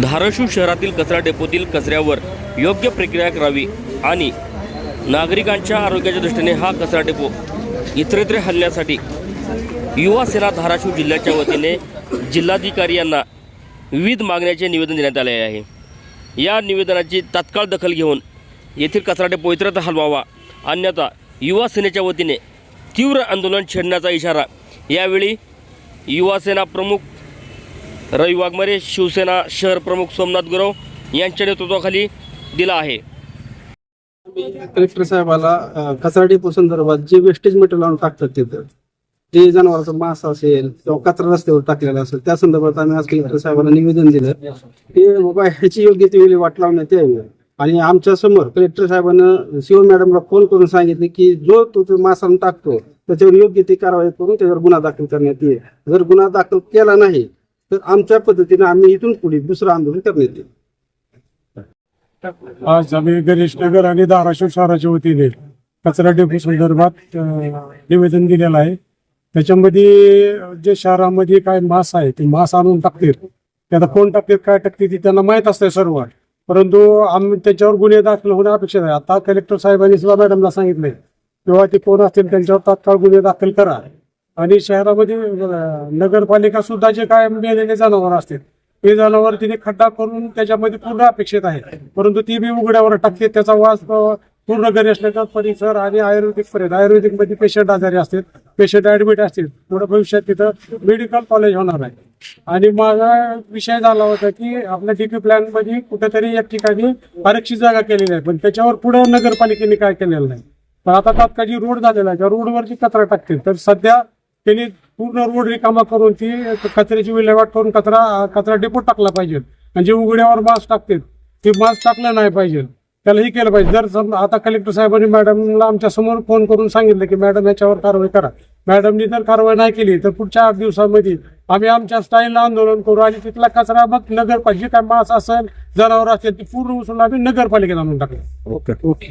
धाराशिव शहरातील कचरा डेपोतील कचऱ्यावर योग्य प्रक्रिया करावी आणि नागरिकांच्या आरोग्याच्या दृष्टीने हा कचरा डेपो इतरत्र हलण्यासाठी युवा सेना धाराशिव जिल्ह्याच्या वतीने जिल्हाधिकारी यांना विविध मागण्याचे निवेदन देण्यात आले आहे. या निवेदनाची तात्काळ दखल घेऊन येथील कचरा डेपो इतरत्र हलवावा. अन्यथा युवा सेनेच्या वतीने तीव्र आंदोलन छेडण्याचा इशारा यावेळी युवासेना प्रमुख रवी वाघमारे शिवसेना शहर प्रमुख सोमनाथ गुरव यांच्या नेतृत्वाखाली दिला आहे. कलेक्टर साहेबाला अं, कचरा डेपो संदर्भात जे वेस्टेज मटेरियल आणून टाकतात तिथं जे जनावरांचा मांस असेल किंवा कचरा रस्त्यावर टाकलेला असेल त्या संदर्भात आम्ही आज कलेक्टर साहेबाला निवेदन दिलं. की बाबा ह्याची योग्य ती वेळी वाट लावण्यात यावी. आणि आमच्यासमोर कलेक्टर साहेबांना शिव मॅडमला फोन करून सांगितले की जो तो तो मांस आणून टाकतो त्याच्यावर योग्य ती कारवाई करून त्याच्यावर गुन्हा दाखल करण्यात येईल. जर गुन्हा दाखल केला नाही तर आमच्या पद्धतीने आम्ही इथून पुढे दुसरं आंदोलन करण्यात येईल आज आम्ही गणेश नगर आणि धाराशिव शहराच्या वतीने कचरा डेपो संदर्भात निवेदन दिलेलं आहे. त्याच्यामध्ये जे शहरामध्ये काय मास आहे ते मास आणून टाकतील. त्याला कोण टाकतील काय टाकतील ते त्यांना माहीत असतंय सर्व. परंतु आम्ही त्याच्यावर गुन्हे दाखल होणं अपेक्षित आहे. आता कलेक्टर साहेबांनी सुद्धा मॅडमला सांगितलंय किंवा ते कोण असतील त्यांच्यावर तात्काळ गुन्हे दाखल करा. आणि शहरामध्ये नगरपालिका सुद्धा जे काय मेलेले जनावर असतील ते जनावर तिने खड्डा करून त्याच्यामध्ये पूर्ण अपेक्षित आहे. परंतु ती बी उघड्यावर टाकते त्याचा वास पूर्ण पूर्ण गणेशनगर परिसर आणि आयुर्वेदिक पर्यंत आयुर्वेदिकमध्ये पेशंट आजारी असतील पेशंट ऍडमिट असतील पुढे भविष्यात तिथं मेडिकल कॉलेज होणार आहे. आणि माझा विषय झाला होता की आपल्या डीपी प्लॅनमध्ये कुठेतरी एक ठिकाणी आरक्षित जागा केलेली आहे पण त्याच्यावर पुढे नगरपालिकेने काय केलेलं नाही. पण आता तात्काळ जी रोड झालेला आहे त्या रोडवरची कचरा टाकतील. तर सध्या त्यांनी पूर्ण रोड रिकामा करून ती कचऱ्याची विल्हेवाट करून कचरा कचरा डेपोट टाकला पाहिजे. आणि जे उघड्यावर मास्क टाकतील ते मास्क टाकलं नाही पाहिजे. त्याला हे केलं पाहिजे. जर सम- आता कलेक्टर साहेबांनी मॅडमला आमच्यासमोर फोन करून सांगितलं की मॅडम याच्यावर कारवाई करा. मॅडमनी जर कारवाई नाही केली तर पुढच्या आठ दिवसामध्ये आम्ही आमच्या स्टाईलला आंदोलन करू आणि तिथला कचरा मग नगरपालिका जे काय मास असेल जनावर असेल ते पूर्ण उचलून आम्ही नगरपालिकेत आणून टाकलं ओके ओके